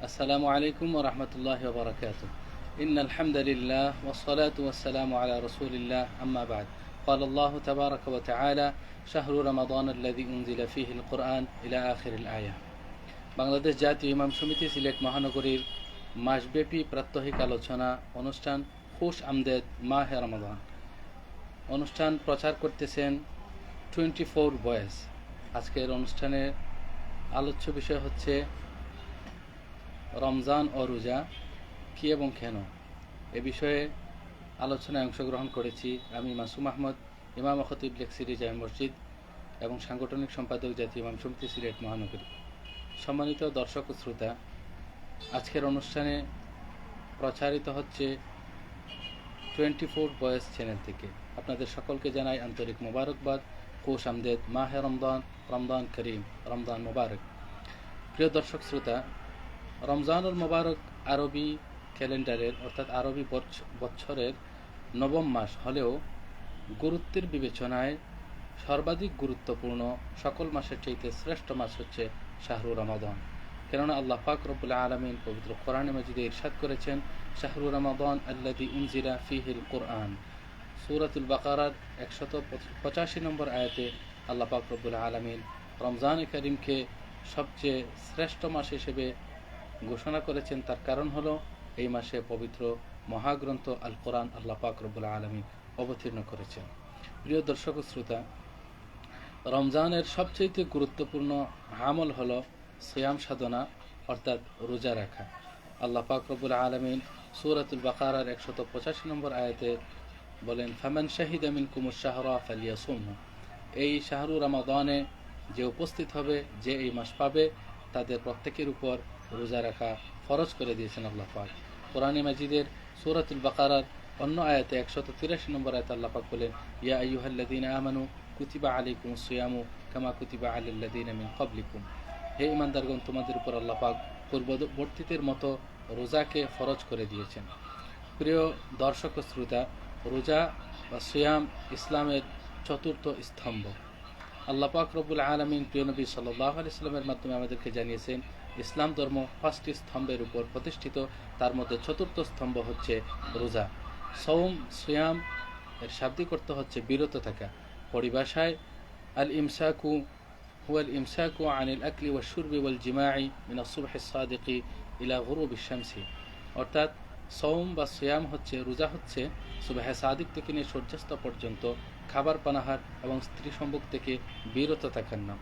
السلام عليكم ورحمة الله وبركاته إن الحمد لله والصلاة والسلام على رسول الله أما بعد قال الله تبارك وتعالى شهر رمضان الذي أنزل فيه القرآن إلى آخر الآية বাংলাদেশ জাতীয় ইমাম সমিতি সিলেট মহানগরীর মাসব্যাপী প্রাত্যহিক আলোচনা অনুষ্ঠান খুশ আমদেদ মাহে রমাদান অনুষ্ঠান প্রচার করতেছেন টোয়েন্টি ফোর বয়েস আজকের অনুষ্ঠানের আলোচ্য বিষয় হচ্ছে রমজান ও রোজা কী এবং কেন? এ বিষয়ে আলোচনায় অংশগ্রহণ করেছি আমি মাসুম আহমদ, ইমাম খতিব লেকসিরি জামে মসজিদ এবং সাংগঠনিক সম্পাদক জাতীয় ইমাম সমিতি সিলেট মহানগরী। সম্মানিত দর্শক ও শ্রোতা, আজকের অনুষ্ঠানে প্রচারিত হচ্ছে টোয়েন্টি ফোর বয়েস চ্যানেল থেকে। আপনাদের সকলকে জানাই আন্তরিক মোবারকবাদ, কোষ আমদেদ, মাহে রমদান রমদান করিম রমদান মোবারক। প্রিয় দর্শক শ্রোতা, রমজানুল মোবারক আরবি ক্যালেন্ডারের অর্থাৎ আরবি বৎসরের নবম মাস হলেও গুরুত্বের বিবেচনায় সর্বাধিক গুরুত্বপূর্ণ সকল মাসের চাইতে শ্রেষ্ঠ মাস হচ্ছে শাহরু রমাদান। কেননা আল্লাহ পাক রব্বুল আলমিন পবিত্র কোরআন মজিদে ইরশাদ করেছেন শাহরু রমাদান আল্লাদি উনজিরা ফিহিল কোরআন। সূরাতুল বাকারার একশত পঁচাশি নম্বর আয়াতে আল্লাহ পাক রব্বুল আলমিন রমজান করিমকে সবচেয়ে শ্রেষ্ঠ মাস হিসেবে ঘোষণা করেছেন। তার কারণ হলো এই মাসে পবিত্র মহাগ্রন্থ আল কোরআন আল্লাহ পাক রব্বুল আলমিন অবতীর্ণ করেছেন। প্রিয় দর্শক শ্রোতা, রমজানের সবচেয়ে গুরুত্বপূর্ণ আমল হল সিয়াম সাধনা, অর্থাৎ রোজা রাখা। আল্লাহ পাক রব্বুল আলমিন সুরাতুল বাকারার একশত পঁচাশি নম্বর আয়াতে বলেন, ফামান শাহিদ আমিন কুমুর শাহরা ফালিয়া এই শাহরু রমাদানে যে উপস্থিত হবে, যে এই মাস পাবে, তাদের প্রত্যেকের উপর রোজা রাখা ফরজ করে দিয়েছেন আল্লাহ পাক। কোরআনে মাজিদের সুরাতুল বাকারার অন্য আয়াতে একশত তিরাশি নম্বর আয়াতে আল্লাহ পাক বলেন, ইয়া আইয়ুহাল্লাযীনা আমানু কুতিবা আলাইকুম সিয়ামু কামা কুতিবা আলাল্লাযীনা মিন ক্বাবলিকুম। হে ইমানদারগণ তোমাদের উপর আল্লাহ পাক পূর্ববর্তীদের মতো রোজাকে ফরজ করে দিয়েছেন। প্রিয় দর্শক শ্রোতা, রোজা বা সিয়াম ইসলামের চতুর্থ স্তম্ভ। আল্লাহ পাক রব্বুল আলমিন প্রিয় নবী সাল্লাহ ইসলামের মাধ্যমে আমাদেরকে জানিয়েছেন, ইসলাম ধর্ম পাঁচটি স্তম্ভের উপর প্রতিষ্ঠিত। তার মধ্যে চতুর্থ স্তম্ভ হচ্ছে রোজা। সৌম সিয়াম এর শাব্দিক অর্থ হচ্ছে বিরত থাকা। পরিভাষায় আল ইমসাকু হুয়াল ইমসাকু আনিল আকলি ওয়া সুরবি ওয়াল জিমাই মিনা সুবহ সাদিকি ইলা গুরুব শামসি। অর্থাৎ সৌম বা সিয়াম হচ্ছে, রোজা হচ্ছে সুবাহ সাদিক থেকে নিয়ে সূর্যাস্ত পর্যন্ত খাবার পানাহার এবং স্ত্রী সম্ভোগ থেকে বিরত থাকার নাম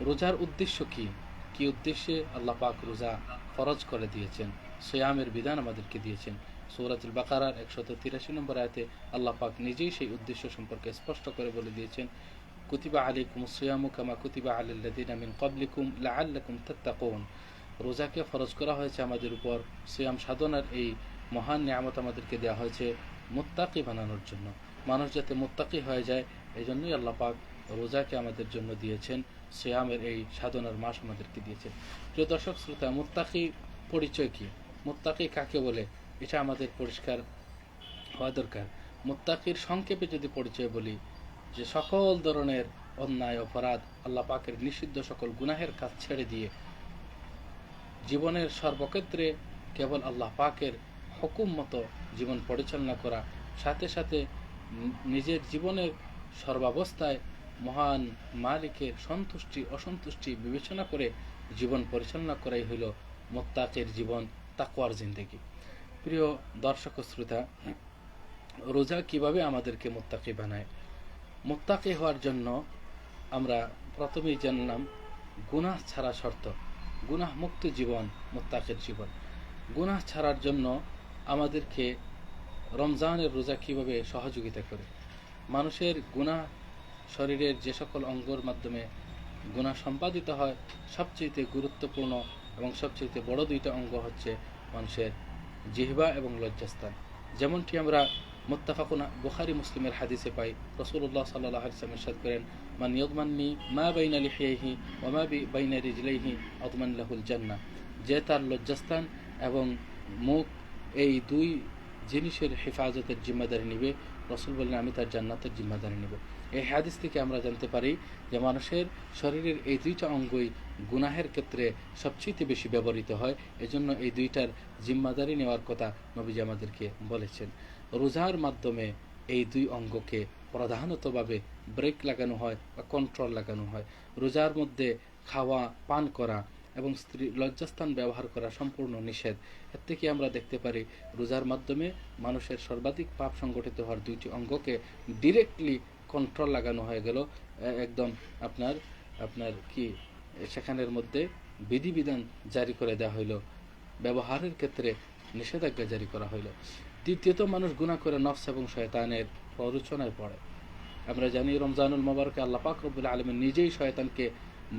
রোজার উদ্দেশ্য কি? কি উদ্দেশ্যে আল্লাহ পাক রোজা ফরজ করে দিয়েছেন? সিয়ামের বিধান আমাদেরকে দিয়েছেন। সৌরাতুল বাকারার একশত তিরাশি নম্বর আয়তে আল্লাহ পাক নিজেই সেই উদ্দেশ্য সম্পর্কে স্পষ্ট করে বলে দিয়েছেন, কুতিবা আলাইকুম সিয়ামু কামা কুতিবা আলাল্লাদিন মিন ক্বাবলিকুম লাআল্লাকুম তাত্তাকুন। রোজাকে ফরজ করা হয়েছে আমাদের উপর। সোয়াম সাধনার এই মহান নিয়ামত আমাদেরকে দেওয়া হয়েছে মুত্তাকি বানানোর জন্য। মানুষ যাতে মুত্তাকি হয়ে যায় এই জন্যই আল্লাহ পাক রোজাকে আমাদের জন্য দিয়েছেন, সিয়ামের এই সাধনার মাস আমাদেরকে দিয়েছেন। প্রিয় দর্শক, শ্রোতা, মুত্তাকি পরিচয় কি? মুত্তাকি কাকে বলে? এটা আমাদের পরিষ্কার হওয়া দরকার। মুত্তাকির সংক্ষেপে যদি পরিচয় বলি, যে সকল ধরনের অন্যায়, অপরাধ আল্লাহ পাকের নিষিদ্ধ সকল গুনাহের কাজ ছেড়ে দিয়ে জীবনের সর্বক্ষেত্রে কেবল আল্লাহ পাকের হুকুম মতো জীবন পরিচালনা করা, সাথে সাথে নিজের জীবনের সর্বাবস্থায় মহান মালিকের সন্তুষ্টি, অসন্তুষ্টি বিবেচনা করে জীবন পরিচালনা করাই হইল মোত্তাকের জীবন তাকুয়ার জিন্দেগি। প্রিয় দর্শক শ্রোতা, রোজা কীভাবে আমাদেরকে মোত্তাকি বানায়? মোত্তাকি হওয়ার জন্য আমরা প্রথমেই জানলাম, গুনাহ ছাড়া শর্ত, গুনাহ মুক্ত জীবন, মোত্তাকের জীবন। গুনাহ ছাড়ার জন্য আমাদেরকে রমজানের রোজা কীভাবে সহযোগিতা করে? মানুষের গুনাহ শরীরের যে সকল অঙ্গর মাধ্যমে গুনাহ সম্পাদিত হয় সবচেয়ে গুরুত্বপূর্ণ এবং সবচেয়ে বড় দুইটা অঙ্গ হচ্ছে মানুষের জিহবা এবং লজ্জাস্থান। যেমনটি আমরা মুত্তাফাকুন বুখারি মুসলিমের হাদিসে পাই রসুল্লাহ সাল্লাহ ইসলাম ইরশাদ করেন, মান ইয়দমান্নি মা বাইনা লিহিয়াহি ও মা বাইনা রিজলাইহি অদমান লাহুল জান্না যে তার লজ্জাস্থান এবং মুখ এই দুই জিনিসের হেফাজতের জিম্মাদারি নিবে। রসুল বললেন, আমি তার জান্নাতের জিম্মাদারি নিব। এই হাদিস থেকে আমরা জানতে পারি যে মানুষের শরীরের এই দুইটা অঙ্গই গুনাহের ক্ষেত্রে সবচেয়ে বেশি ব্যবহৃত হয়। এজন্য এই দুইটার জিম্মাদারি নেওয়ার কথা নবীজি আমাদেরকে বলেছেন। রোজার মাধ্যমে এই দুই অঙ্গকে প্রধানতভাবে ব্রেক লাগানো হয় বা কন্ট্রোল লাগানো হয়। রোজার মধ্যে খাওয়া, পান করা এবং স্ত্রী লজ্জাস্থান ব্যবহার করা সম্পূর্ণ নিষেধ। এর থেকে আমরা দেখতে পারি, রোজার মাধ্যমে মানুষের সর্বাধিক পাপ সংগঠিত হওয়ার দুইটি অঙ্গকে ডিরেক্টলি কন্ট্রোল লাগানো হয়ে গেল। একদম আপনার আপনার কি, সেখানের মধ্যে বিধিবিধান জারি করে দেওয়া হইল। ব্যবহারের ক্ষেত্রে নিষেধাজ্ঞা জারি করা হইল। দ্বিতীয়ত, মানুষ গুণা করে নফস এবং শয়তানের প্ররোচনায় পড়ে। আমরা জানি, রমজানুল মোবারকে আল্লাহ পাক রব্বুল আলমের নিজেই শয়তানকে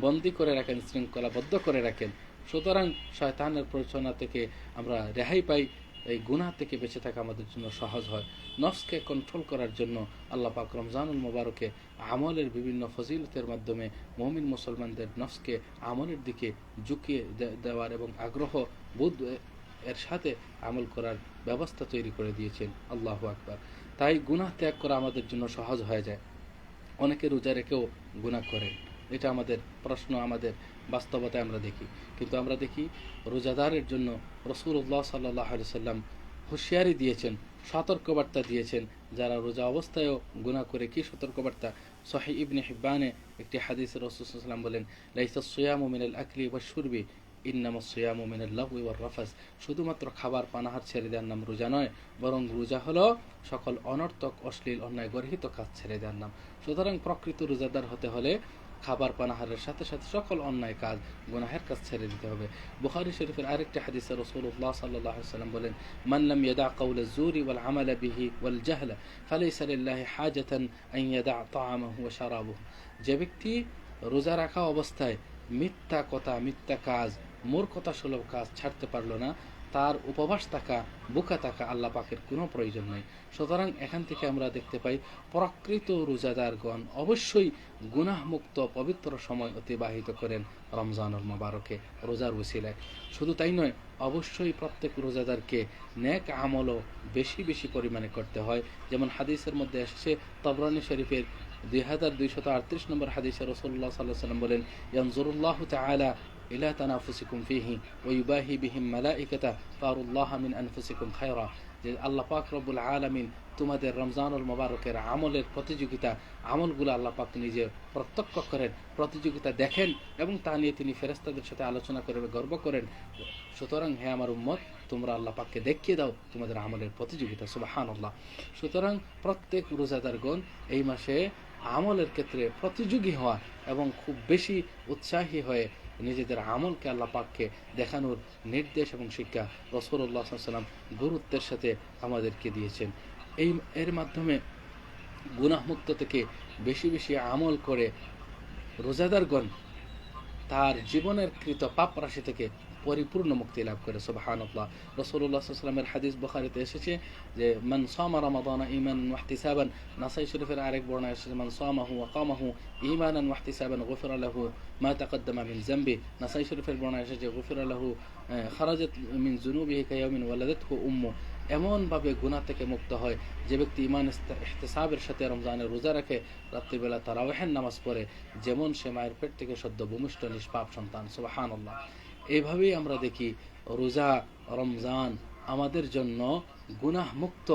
বন্দি করে রাখেন, শৃঙ্খলাবদ্ধ করে রাখেন। সুতরাং শয়তানের প্ররোচনা থেকে আমরা রেহাই পাই, এই গুনাহ থেকে বেঁচে থাকা আমাদের জন্য সহজ হয়। নফসকে কন্ট্রোল করার জন্য আল্লাহ পাক রমজানুল মোবারকে আমলের বিভিন্ন ফজিলতের মাধ্যমে মমিন মুসলমানদের নফসকে আমলের দিকে ঝুঁকিয়ে দেওয়ার এবং আগ্রহ, বোধ, এর সাথে আমল করার ব্যবস্থা তৈরি করে দিয়েছেন আল্লাহ আকবার। তাই গুনাহ ত্যাগ করা আমাদের জন্য সহজ হয়ে যায়। অনেকে রোজা রেখেও গুনাহ করে। এটা আমাদের প্রশ্ন, আমাদের বাস্তবতায় আমরা দেখি। কিন্তু আমরা দেখি রোজাদারের জন্য রসুল্লাহ সাল্লাহ সাল্লাম হুঁশিয়ারি দিয়েছেন, সতর্কবার্তা দিয়েছেন, যারা রোজা অবস্থায়ও গুনাহ করে কি সতর্কবার্তা? সহি ইবনে হিব্বানে একটি হাদিসে রসুলাম বলেন, লাইসা সোয়াম মিনাল আকলি বা সুরবি ইন্নামা সোয়াম মিনাল লাহু ওয়ার রাফাস। শুধুমাত্র খাবার, পানাহার ছেড়ে দেওয়ার নাম রোজা নয়, বরং রোজা হলো সকল অনর্থক, অশ্লীল, অন্যায়, গর্হিত কাজ ছেড়ে দেওয়ার নাম। সুতরাং প্রকৃত রোজাদার হতে হলে খাবার পানাহারের সাথে সাথে সকল অন্যায় কাজ গুনাহের কাজ ছেড়ে দিতে হবে। বুখারি শরীফের আরেকটি হাদিসে রসুল্লাহ সাল্লাহ সাল্লাম বলেন, মান লাম ইয়াদা কওলা জুরি ওয়াল আমালা বিহি ওয়াল জাহলা ফালাইসা লিল্লাহি হাজাতান আন ইয়াদা তাআমাহু ওয়া শারাবুহু। যে ব্যক্তি রোজা রাখা অবস্থায় মিথ্যা কথা, মিথ্যা কাজ মূর্খতা সুলভ কাজ ছাড়তে পারল না তার উপবাস থাকা, বুকা থাকা আল্লাহ পাকের কোনো প্রয়োজন নেই। সুতরাং এখান থেকে আমরা দেখতে পাই, প্রকৃত রোজাদারগণ অবশ্যই গুনাহমুক্ত পবিত্র সময় অতিবাহিত করেন রমজানুল মোবারকে, রোজার উসিলায় শুধু তাই নয়, অবশ্যই প্রত্যেক রোজাদারকে নেক আমলও বেশি বেশি পরিমাণে করতে হয়। যেমন হাদিসের মধ্যে এসেছে, তবরানি শরীফের দুই হাজার দুইশত আটত্রিশ নম্বর হাদিসে রসুল্লাহ সাল্লাহ সাল্লাম বলেন, ইয়ানজুরুল্লাহ তাআলা তানাফুসিকুম ফিহি ওয়া ইউবাহি বিহিম মালাইকাতা ফারুল্লাহ মিন আনফুসিকুম খায়রা যে আল্লাহ পাক রব্বুল আলামিন তোমাদের রমজানুল মোবারকের আমলের প্রতিযোগিতা, আমলগুলো আল্লাহ পাক নিজে প্রত্যক্ষ করেন, প্রতিযোগিতা দেখেন এবং তা নিয়ে তিনি ফেরেস্তাদের সাথে আলোচনা করে গর্ব করেন। সুতরাং হে আমার উম্মত, তোমরা আল্লাহ পাককে দেখিয়ে দাও তোমাদের আমলের প্রতিযোগিতা। সুবাহান আল্লাহ সুতরাং প্রত্যেক রোজাদারগণ এই মাসে আমলের ক্ষেত্রে প্রতিযোগী হওয়া এবং খুব বেশি উৎসাহী হয়ে নিজেদের আমলকে আল্লাহ পাককে দেখানোর নির্দেশ এবং শিক্ষা রসুল্লাহ সাল্লাম গুরুত্বের সাথে আমাদেরকে দিয়েছেন। এই, এর মাধ্যমে গুনাহমুক্ত থেকে বেশি বেশি আমল করে রোজাদারগণ তার জীবনের কৃত পাপ রাশি থেকে পরিপূর্ণ মুক্তি লাভ করে, সুবহানাল্লাহ। রাসূলুল্লাহ সাল্লাল্লাহু আলাইহি ওয়াসাল্লামের হাদিস বুখারীতে এসেছে যে, মান সামা রমাদান ঈমান ওয়া ইহতিসাবান নাসাই শরীফের আরেক বর্ণনা এসেছে, মান সামাহু ওয়া কামাহু ঈমানান ওয়া ইহতিসাবান গুফিরা লাহু মা তাকদ্দামা মিন যামবি নাসাই শরীফের বর্ণনা এসেছে, গুফিরা লাহু খারাজাত মিন যুনুবিহি কায়াউমিন ওয়ালাদাতহু উম্মু এমনভাবে গুনাহ থেকে মুক্ত হয়। যে ব্যক্তি ইমান ইহতিসাবের সাথে রমজানের রোজা রাখে, রাত্রিবেলা তারাওয়াহের নামাজ পড়ে, যেমন সে মায়ের পেট থেকে সদ্য ভূমিষ্ঠ নিষ্পাপ সন্তান, সুবহানাল্লাহ। এইভাবেই আমরা দেখি রোজা, রমজান আমাদের জন্য গুনাহ মুক্ত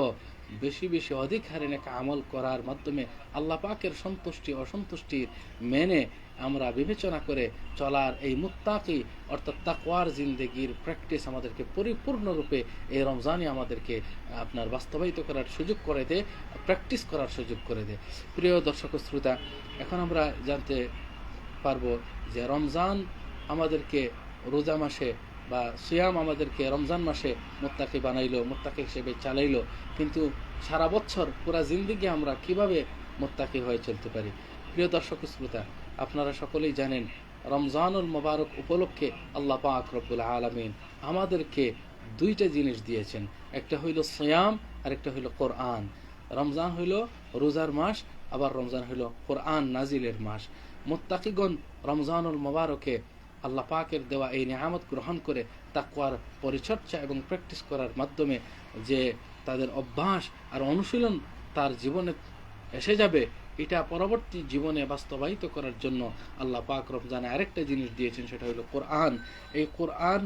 বেশি বেশি অধিক হারে নেক আমল করার মাধ্যমে আল্লাহ পাকের সন্তুষ্টি অসন্তুষ্টির মেনে আমরা বিবেচনা করে চলার এই মুত্তাকি, অর্থাৎ তাকওয়ার জিন্দেগির প্র্যাকটিস আমাদেরকে পরিপূর্ণরূপে এই রমজানই আমাদেরকে আপনার বাস্তবায়িত করার সুযোগ করে দেয় প্র্যাকটিস করার সুযোগ করে দেয় প্রিয় দর্শক শ্রোতা, এখন আমরা জানতে পারব যে রমজান আমাদেরকে রোজা মাসে বা সিয়াম আমাদেরকে রমজান মাসে মোত্তাকি বানাইলো, মোত্তাকি হিসেবে চালাইলো। কিন্তু সারা বছর পুরা জিন্দিগি আমরা কীভাবে মোত্তাকি হয়ে চলতে পারি? প্রিয় দর্শক শ্রোতা, আপনারা সকলেই জানেন, রমজানুল মোবারক উপলক্ষে আল্লাহ পাক আলমিন আমাদেরকে দুইটা জিনিস দিয়েছেন। একটা হইল সিয়াম আর একটা হইল কোরআন। রমজান হইল রোজার মাস, আবার রমজান হইল কোরআন নাজিলের মাস। মোত্তাকিগণ রমজানুল মোবারকে আল্লাহ পাকের দেওয়া এই নিয়ামত গ্রহণ করে তাকওয়ার পরিচর্যা এবং প্র্যাকটিস করার মাধ্যমে যে তাদের অভ্যাস আর অনুশীলন তার জীবনে এসে যাবে, এটা পরবর্তী জীবনে বাস্তবায়িত করার জন্য আল্লাহ পাক রমজানে আরেকটা জিনিস দিয়েছেন, সেটা হলো কোরআন। এই কোরআন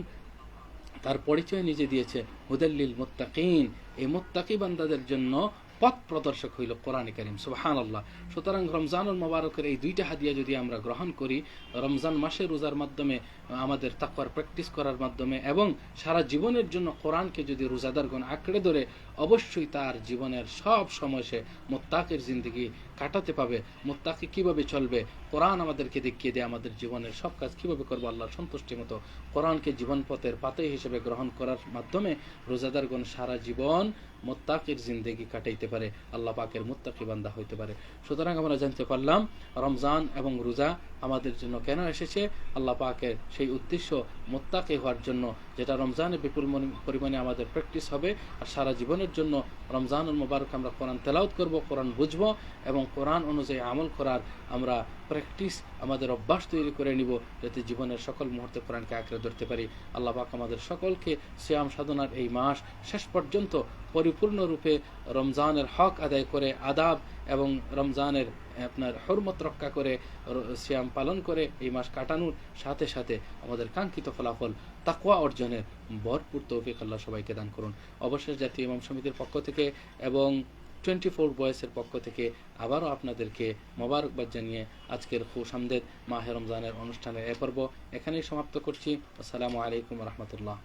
তার পরিচয় নিজে দিয়েছে, হুদাল্লিল মুত্তাকিন। এই মুত্তাকি বান্দাদের জন্য পথ প্রদর্শক হইল কোরআন করিম সুবাহান আল্লাহ সুতরাং রমজানুল মোবারকের এই দুইটা হাদিয়া যদি আমরা গ্রহণ করি, রমজান মাসে রোজার মাধ্যমে আমাদের তাকওয়ার প্র্যাকটিস করার মাধ্যমে এবং সারা জীবনের জন্য কোরআনকে যদি রোজাদারগণ আঁকড়ে ধরে অবশ্যই তার জীবনের সব সময় সে মোত্তাকের জিন্দগি কাটাতে পাবে। মোত্তাকে কীভাবে চলবে? কোরআন আমাদেরকে দেখিয়ে দেয়, আমাদের জীবনের সব কাজ কীভাবে করব? আল্লাহর সন্তুষ্টি মতো কোরআনকে জীবন পথের পাতই হিসেবে গ্রহণ করার মাধ্যমে রোজাদারগণ সারা জীবন মোত্তাকির জিন্দেগি কাটাইতে পারে। আল্লাহ পাকের মোত্তাকি বান্দা হইতে পারে। সুতরাং আমরা জানতে পারলাম, রমজান এবং রোজা আমাদের জন্য কেন এসেছে? আল্লাহ পাকের সেই উদ্দেশ্য মোত্তাকি হওয়ার জন্য যেটা রমজানে বিপুল পরিমাণে আমাদের প্র্যাকটিস হবে। আর সারা জীবনের জন্য রমজানুল মোবারক আমরা কোরআন তেলাউত করব, কোরআন বুঝব এবং কোরআন অনুযায়ী আমল করার আমরা প্র্যাকটিস আমাদের অভ্যাস তৈরি করে নিব যাতে জীবনের সকল মুহূর্তে কোরআনকে আঁকড়ে ধরতে পারি। আল্লাহ পাক আমাদের সকলকে শ্যাম সাধনার এই মাস শেষ পর্যন্ত পরিপূর্ণরূপে রমজানের হক আদায় করে আদাব এবং রমজানের আপনার হরমত রক্ষা করে শ্যাম পালন করে এই মাস কাটানোর সাথে সাথে আমাদের কাঙ্ক্ষিত ফলাফল তাকওয়া অর্জনের ভরপুর তৌফিক আল্লাহ সবাইকে দান করুন। অবশেষ জাতীয় ইমাম সমিতির পক্ষ থেকে এবং টোয়েন্টি ফোর বয়সের পক্ষ থেকে আবারও আপনাদেরকে মোবারকবাদ জানিয়ে আজকের খুশামদেদ মাহে রমজানের অনুষ্ঠানের এ পর্ব এখানেই সমাপ্ত করছি। আসসালামু আলাইকুম রহমতুল্লাহ।